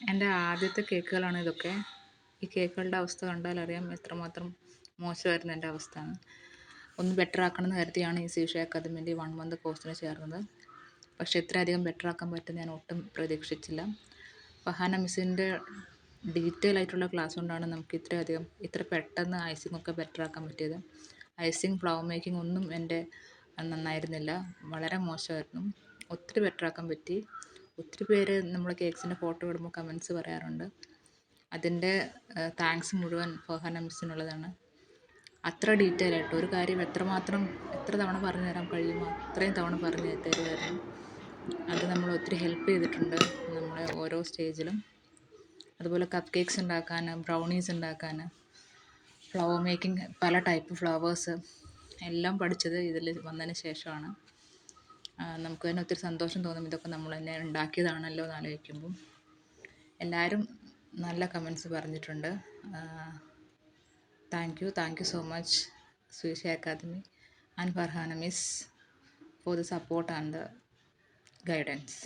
എന്റെ ആദ്യത്തെ കേക്കുകളാണ് ഇതൊക്കെ. ഈ കേക്കുകളുടെ അവസ്ഥ കണ്ടാൽ അറിയാം എത്രമാത്രം മോശമായിരുന്നു എന്റെ അവസ്ഥ. ഒന്ന് ബെറ്റർ ആക്കണം എന്ന് കരുതിയാണ് ഈ സീഷ അക്കാദമിന്റെ വൺ മന്ത് കോഴ്സിന് ചേർന്നത്. പക്ഷേ ഇത്രയധികം ബെറ്റർ ആക്കാൻ പറ്റും ഞാൻ ഒട്ടും പ്രതീക്ഷിച്ചില്ല. ഫഹാന മിസ്സിന്റെ ഡീറ്റെയിൽ ആയിട്ടുള്ള ക്ലാസ് കൊണ്ടാണ് നമുക്ക് ഇത്രയധികം ഇത്ര പെട്ടെന്ന് ഐസിംഗ് ഒക്കെ ബെറ്റർ ആക്കാൻ പറ്റിയത്. ഐസിങ് ഫ്ലവർ മേക്കിംഗ് ഒന്നും എന്റെ നന്നായിരുന്നില്ല. വളരെ മോശമായിരുന്നു. ഒത്തിരി ബെറ്റർ ആക്കാൻ പറ്റി. ഒത്തിരി പേര് നമ്മൾ കേക്ക്സിന്റെ ഫോട്ടോ ഇടുമ്പോൾ കമൻസ് പറയാറുണ്ട്. അതിന്റെ താങ്ക്സ് മുഴുവൻ ഫഹാന മിസ്സിനുള്ളതാണ്. അത്ര ഡീറ്റെയിൽ ആയിട്ട് ഒരു കാര്യം എത്രമാത്രം എത്ര തവണ പറഞ്ഞു തരാൻ കഴിയുമോ അത്രയും തവണ പറഞ്ഞു തരുമായിരുന്നു അത് നമ്മൾ ഒത്തിരി ഹെൽപ്പ് ചെയ്തിട്ടുണ്ട് നമ്മളെ ഓരോ സ്റ്റേജിലും. അതുപോലെ കപ്പ് കേക്ക്സ് ഉണ്ടാക്കാൻ ബ്രൗണീസ് ഉണ്ടാക്കാൻ ഫ്ലവർ മേക്കിംഗ് പല ടൈപ്പ് ഫ്ലവേഴ്സ് എല്ലാം പഠിച്ചത് ഇതിൽ വന്നതിന് ശേഷമാണ്. നമുക്ക് തന്നെ ഒത്തിരി സന്തോഷം തോന്നും. ഇതൊക്കെ നമ്മൾ തന്നെ ഉണ്ടാക്കിയതാണല്ലോ എന്ന് ആലോചിക്കുമ്പം. എല്ലാവരും നല്ല കമൻസ് പറഞ്ഞിട്ടുണ്ട്. Thank you thank you so much Suvisha academy and Farhana miss for the support and the guidance